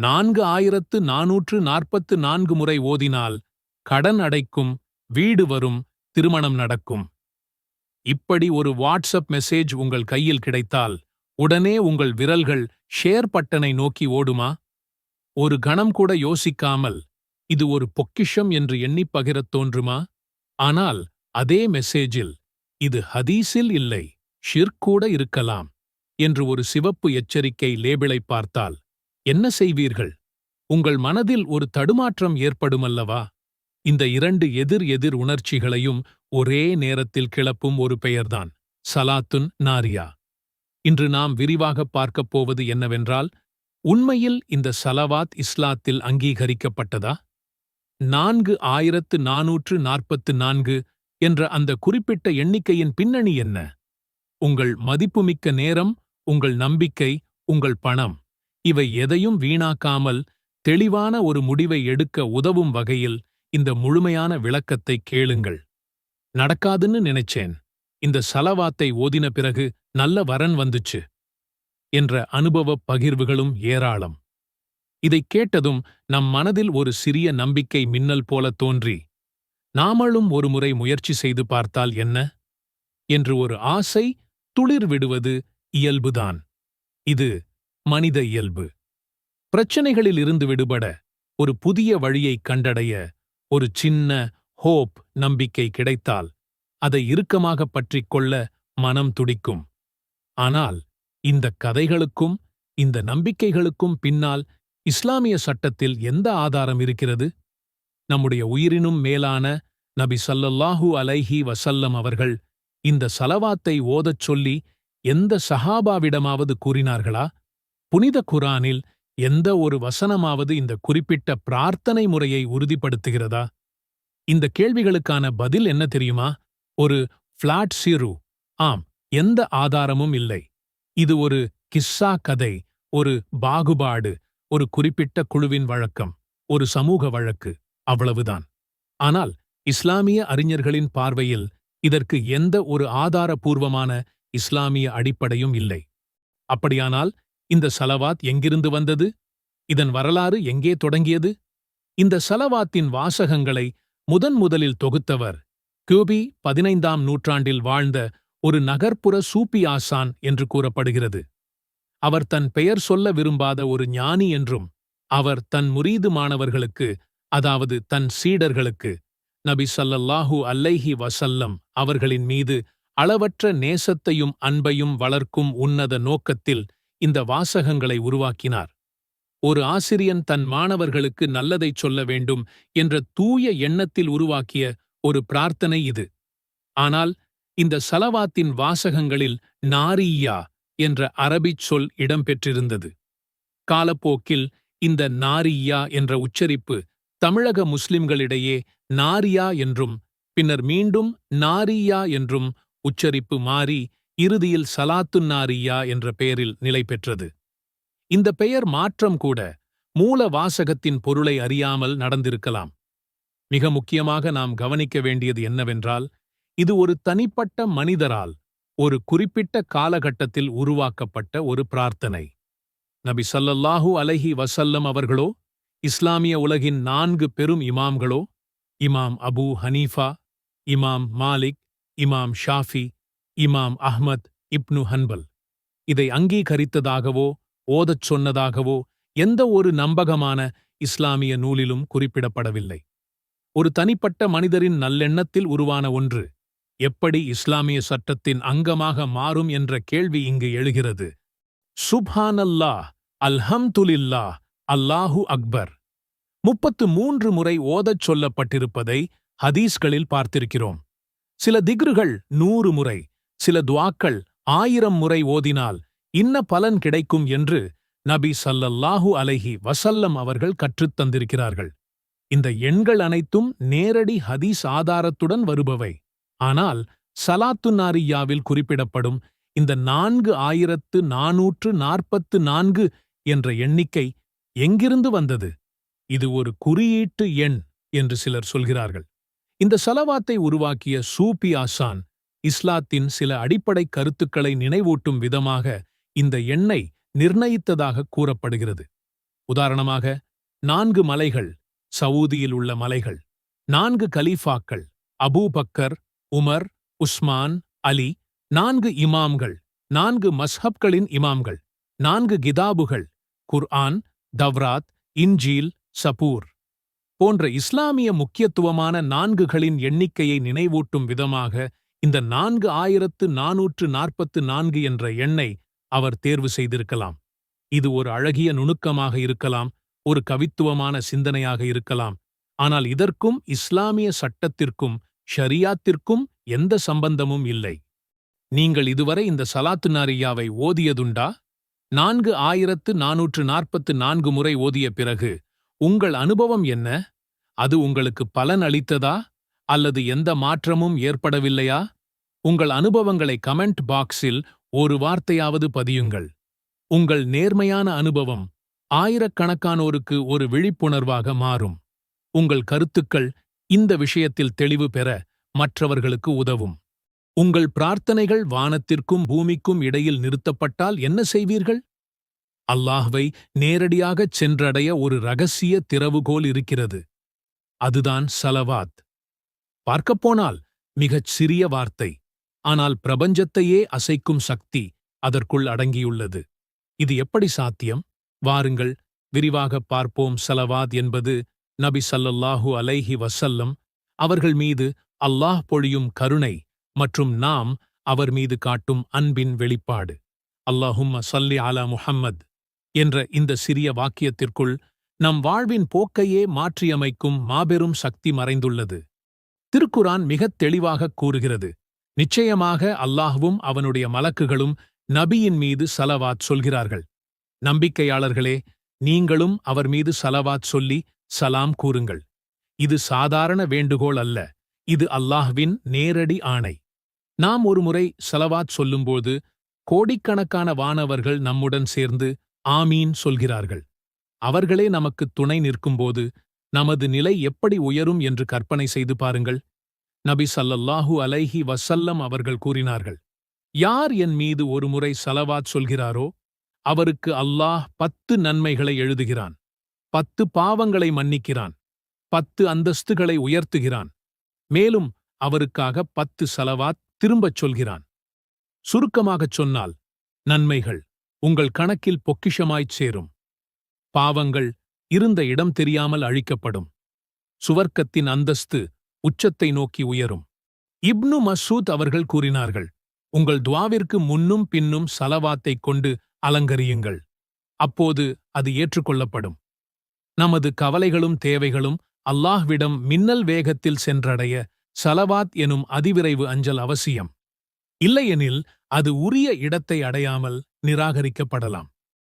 நான்கு ஆயிரத்து நாநூற்று நாற்பத்து நான்கு முறை ஓதினால் கடன் அடைக்கும் வீடு வரும் திருமணம் நடக்கும். இப்படி ஒரு வாட்ஸ்அப் மெசேஜ் உங்கள் கையில் கிடைத்தால் உடனே உங்கள் விரல்கள் ஷேர் பட்டனை நோக்கி ஓடுமா? ஒரு கணம் கூட யோசிக்காமல் இது ஒரு பொக்கிஷம் என்று எண்ணிப் பகிரத் தோன்றுமா? ஆனால் அதே மெசேஜில் இது ஹதீஸில் இல்லை ஷிர்க் கூட இருக்கலாம் என்று ஒரு சிவப்பு எச்சரிக்கை லேபிளை பார்த்தால் என்ன செய்வீர்கள்? உங்கள் மனதில் ஒரு தடுமாற்றம் ஏற்படுமல்லவா? இந்த இரண்டு எதிர் எதிர் உணர்ச்சிகளையும் ஒரே நேரத்தில் கிளப்பும் ஒரு பெயர்தான் சலாத்துன் நாரியா. இன்று நாம் விரிவாகப் பார்க்கப் போவது என்னவென்றால் உண்மையில் இந்த சலவாத் இஸ்லாத்தில் அங்கீகரிக்கப்பட்டதா? நான்கு ஆயிரத்து நாநூற்று நாற்பத்து நான்கு என்ற அந்த குறிப்பிட்ட எண்ணிக்கையின் பின்னணி என்ன? உங்கள் மதிப்புமிக்க நேரம் உங்கள் நம்பிக்கை உங்கள் பணம். இவை எதையும் வீணாக்காமல் தெளிவான ஒரு முடிவை எடுக்க உதவும் வகையில் இந்த முழுமையான விளக்கத்தை கேளுங்கள். நடக்காதுன்னு நினைச்சேன். இந்த சலவாத்தை ஓதின பிறகு நல்ல வரன் வந்துச்சு என்ற அனுபவப் பகிர்வுகளும் ஏராளம். இதைக் கேட்டதும் நம் மனதில் ஒரு சிறிய நம்பிக்கை மின்னல் போல தோன்றி நாமளும் ஒருமுறை முயற்சி செய்து பார்த்தால் என்ன? என்று ஒரு ஆசை துளிர் விடுவது இயல்புதான். இது மனித இயல்பு. பிரச்சனைகளில் இருந்து விடுபட ஒரு புதிய வழியை கண்டடைய ஒரு சின்ன ஹோப் நம்பிக்கை கிடைத்தால் அதை இறுக்கமாக பற்றிக் கொள்ள மனம் துடிக்கும். ஆனால் இந்த கதைகளுக்கும் இந்த நம்பிக்கைகளுக்கும் பின்னால் இஸ்லாமிய சட்டத்தில் எந்த ஆதாரம் இருக்கிறது? நம்முடைய உயிரினும் மேலான நபி சல்லல்லாஹு அலைஹி வசல்லம் அவர்கள் இந்த சலவாத்தை ஓதச் சொல்லி எந்த சஹாபாவிடமாவது கூறினார்களா? புனித குரானில் எந்த ஒரு வசனமாவது இந்த குறிப்பிட்ட பிரார்த்தனை முறையை உறுதிப்படுத்துகிறதா? இந்த கேள்விகளுக்கான பதில் என்ன தெரியுமா? ஒரு ஃபிளாட் சிறு ஆம் எந்த ஆதாரமும் இல்லை. இது ஒரு கிஸ்ஸா கதை ஒரு பாகுபாடு ஒரு குறிப்பிட்ட குழுவின் வழக்கம் ஒரு சமூக வழக்கு அவ்வளவுதான். ஆனால் இஸ்லாமிய அறிஞர்களின் பார்வையில் இதற்கு எந்த ஒரு ஆதாரபூர்வமான இஸ்லாமிய அடிப்படையும் இல்லை. அப்படியானால் இந்த சலவாத் எங்கிருந்து வந்தது? இதன் வரலாறு எங்கே தொடங்கியது? இந்த சலவாத்தின் வாசகங்களை முதன் முதலில் தொகுத்தவர் கியூபி பதினைந்தாம் நூற்றாண்டில் வாழ்ந்த ஒரு நகர்ப்புற சூப்பி ஆசான் என்று கூறப்படுகிறது. அவர் தன் பெயர் சொல்ல விரும்பாத ஒரு ஞானி என்றும் அவர் தன் முரீது மாணவர்களுக்கு அதாவது தன் சீடர்களுக்கு நபி சல்லல்லாஹு அல்லைஹி வசல்லம் அவர்களின் மீது அளவற்ற நேசத்தையும் அன்பையும் வளர்க்கும் உன்னத நோக்கத்தில் இந்த வாசகங்களை உருவாக்கினார். ஒரு ஆசிரியன் தன் மாணவர்களுக்கு நல்லதைச் சொல்ல வேண்டும் என்ற தூய எண்ணத்தில் உருவாக்கிய ஒரு பிரார்த்தனை இது. ஆனால் இந்த சலவாத்தின் வாசகங்களில் நாரியா என்ற அரபிச் சொல் இடம்பெற்றிருந்தது. காலப்போக்கில் இந்த நாரியா என்ற உச்சரிப்பு தமிழக முஸ்லிம்களிடையே நாரியா என்றும் பின்னர் மீண்டும் நாரியா என்றும் உச்சரிப்பு மாறி இறுதியில் சலாத்துன்னாரியா என்ற பெயரில் நிலை பெற்றது. இந்த பெயர் மாற்றம் கூட மூல வாசகத்தின் பொருளை அறியாமல் நடந்திருக்கலாம். மிக முக்கியமாக நாம் கவனிக்க வேண்டியது என்னவென்றால் இது ஒரு தனிப்பட்ட மனிதரால் ஒரு குறிப்பிட்ட காலகட்டத்தில் உருவாக்கப்பட்ட ஒரு பிரார்த்தனை. நபி சல்லல்லாஹூ அலஹி வசல்லம் அவர்களோ இஸ்லாமிய உலகின் நான்கு பெரும் இமாம்களோ இமாம் அபு ஹனீஃபா இமாம் மாலிக் இமாம் ஷாஃபி இமாம் அஹ்மத் இப்னு ஹன்பல். இதை அங்கீகரித்ததாகவோ ஓதச் சொன்னதாகவோ எந்த ஒரு நம்பகமான இஸ்லாமிய நூலிலும் குறிப்பிடப்படவில்லை. ஒரு தனிப்பட்ட மனிதரின் நல்லெண்ணத்தில் உருவான ஒன்று எப்படி இஸ்லாமிய சட்டத்தின் அங்கமாக மாறும் என்ற கேள்வி இங்கு எழுகிறது. சுப்ஹானல்லா அல்ஹம்துலில்லா அல்லாஹு அக்பர். முப்பத்து மூன்று முறை ஓதச் சொல்லப்பட்டிருப்பதை ஹதீஸ்களில் பார்த்திருக்கிறோம். சில திக்ருகள் நூறு முறை சில துவாக்கள் ஆயிரம் முறை ஓதினால் இன்ன பலன் கிடைக்கும் என்று நபி சல்லல்லாஹு அலைஹி வசல்லம் அவர்கள் கற்றுத் தந்திருக்கிறார்கள். இந்த எண்கள் அனைத்தும் நேரடி ஹதீஸ் ஆதாரத்துடன் வருபவை. ஆனால் சலாத்து நாரியாவில் குறிப்பிடப்படும் இந்த நான்கு ஆயிரத்து நாநூற்று நாற்பத்து நான்கு என்ற எண்ணிக்கை எங்கிருந்து வந்தது? இது ஒரு குறியீட்டு எண் என்று சிலர் சொல்கிறார்கள். இந்த சலவாத்தை உருவாக்கிய சூபி ஆசான் இஸ்லாத்தின் சில அடிப்படை கருத்துக்களை நினைவூட்டும் விதமாக இந்த எண்ணை நிர்ணயித்ததாக கூறப்படுகிறது. உதாரணமாக நான்கு மலைகள் சவூதியில் உள்ள மலைகள் நான்கு கலீஃபாக்கள் Abu Bakr Umar Usman Ali நான்கு இமாம்கள் நான்கு மஸ்ஹப்களின் இமாம்கள் நான்கு கிதாபுகள் குர்ஆன் தவ்ராத் இன்ஜீல் சபூர் போன்ற இஸ்லாமிய முக்கியத்துவமான நான்குகளின் எண்ணிக்கையை நினைவூட்டும் விதமாக இந்த நான்கு ஆயிரத்து நாநூற்று நாற்பத்து நான்கு என்ற எண்ணை அவர் தேர்வு செய்திருக்கலாம். இது ஒரு அழகிய நுணுக்கமாக இருக்கலாம் ஒரு கவித்துவமான சிந்தனையாக இருக்கலாம். ஆனால் இதற்கும் இஸ்லாமிய சட்டத்திற்கும் ஷரியாத்திற்கும் எந்த சம்பந்தமும் இல்லை. நீங்கள் இதுவரை இந்த சலாத்து நாரியாவை ஓதியதுண்டா? நான்கு ஆயிரத்து நாநூற்று நாற்பத்து நான்கு முறை ஓதிய பிறகு உங்கள் அனுபவம் என்ன? அது உங்களுக்கு பலன் அளித்ததா? அல்லது எந்த மாற்றமும் ஏற்படவில்லையா? உங்கள் அனுபவங்களை கமெண்ட் பாக்ஸில் ஒரு வார்த்தையாவது பதியுங்கள். உங்கள் நேர்மையான அனுபவம் ஆயிரக்கணக்கானோருக்கு ஒரு விழிப்புணர்வாக மாறும். உங்கள் கருத்துக்கள் இந்த விஷயத்தில் தெளிவு பெற மற்றவர்களுக்கு உதவும். உங்கள் பிரார்த்தனைகள் வானத்திற்கும் பூமிக்கும் இடையில் நிறுத்தப்பட்டால் என்ன செய்வீர்கள்? அல்லாஹ்வை நேரடியாகச் சென்றடைய ஒரு ரகசிய திறவுகோல் இருக்கிறது. அதுதான் சலவாத். பார்க்கப்போனால் மிகச் சிறிய வார்த்தை. ஆனால் பிரபஞ்சத்தையே அசைக்கும் சக்தி அதற்குள் அடங்கியுள்ளது. இது எப்படி சாத்தியம்? வாருங்கள் விரிவாகப் பார்ப்போம். சலவாத் என்பது நபி சல்லல்லாஹு அலைஹி வசல்லம் அவர்கள் மீது அல்லாஹ் பொழியும் கருணை மற்றும் நாம் அவர் மீது காட்டும் அன்பின் வெளிப்பாடு. அல்லாஹும்ம சல்லி அலா முஹம்மத் என்ற இந்த சிறிய வாக்கியத்திற்குள் நம் வாழ்வின் போக்கையே மாற்றியமைக்கும் மாபெரும் சக்தி மறைந்துள்ளது. திருக்குரான் மிகத் தெளிவாகக் கூறுகிறது. நிச்சயமாக அல்லாஹ்வும் அவனுடைய மலக்குகளும் நபியின் மீது சலவாத் சொல்கிறார்கள். நம்பிக்கையாளர்களே நீங்களும் அவர் மீது சலவாத் சொல்லி சலாம் கூறுங்கள். இது சாதாரண வேண்டுகோள் அல்ல. இது அல்லாஹ்வின் நேரடி ஆணை. நாம் ஒருமுறை சலவாத் சொல்லும்போது கோடிக்கணக்கான வானவர்கள் நம்முடன் சேர்ந்து ஆமீன் சொல்கிறார்கள். அவர்களே நமக்கு துணை நிற்கும்போது நமது நிலை எப்படி உயரும் என்று கற்பனை செய்து பாருங்கள். நபி சல்லல்லாஹு அலைஹி வசல்லம் அவர்கள் கூறினார்கள் யார் என் மீது ஒருமுறை சலவாத் சொல்கிறாரோ அவருக்கு அல்லாஹ் பத்து நன்மைகளை எழுதுகிறான் பத்து பாவங்களை மன்னிக்கிறான் பத்து அந்தஸ்துகளை உயர்த்துகிறான் மேலும் அவருக்காக பத்து சலவாத் திரும்பச் சொல்கிறான். சுருக்கமாகச் சொன்னால் நன்மைகள் உங்கள் கணக்கில் பொக்கிஷமாய்ச் சேரும். பாவங்கள் இருந்த இடம் தெரியாமல் அழிக்கப்படும். சுவர்க்கத்தின் அந்தஸ்து உச்சத்தை நோக்கி உயரும். இப்னு மசூத் அவர்கள் கூறினார்கள் உங்கள் துவாவிற்கு முன்னும் பின்னும் சலவாத்தைக் கொண்டு அலங்கரியுங்கள். அப்போது அது ஏற்றுக்கொள்ளப்படும். நமது கவலைகளும் தேவைகளும் அல்லாஹ்விடம் மின்னல் வேகத்தில் சென்றடைய சலவாத் எனும் அதிவிரைவு அஞ்சல் அவசியம். இல்லையெனில் அது உரிய இடத்தை அடையாமல் நிராகரிக்கப்படலாம்.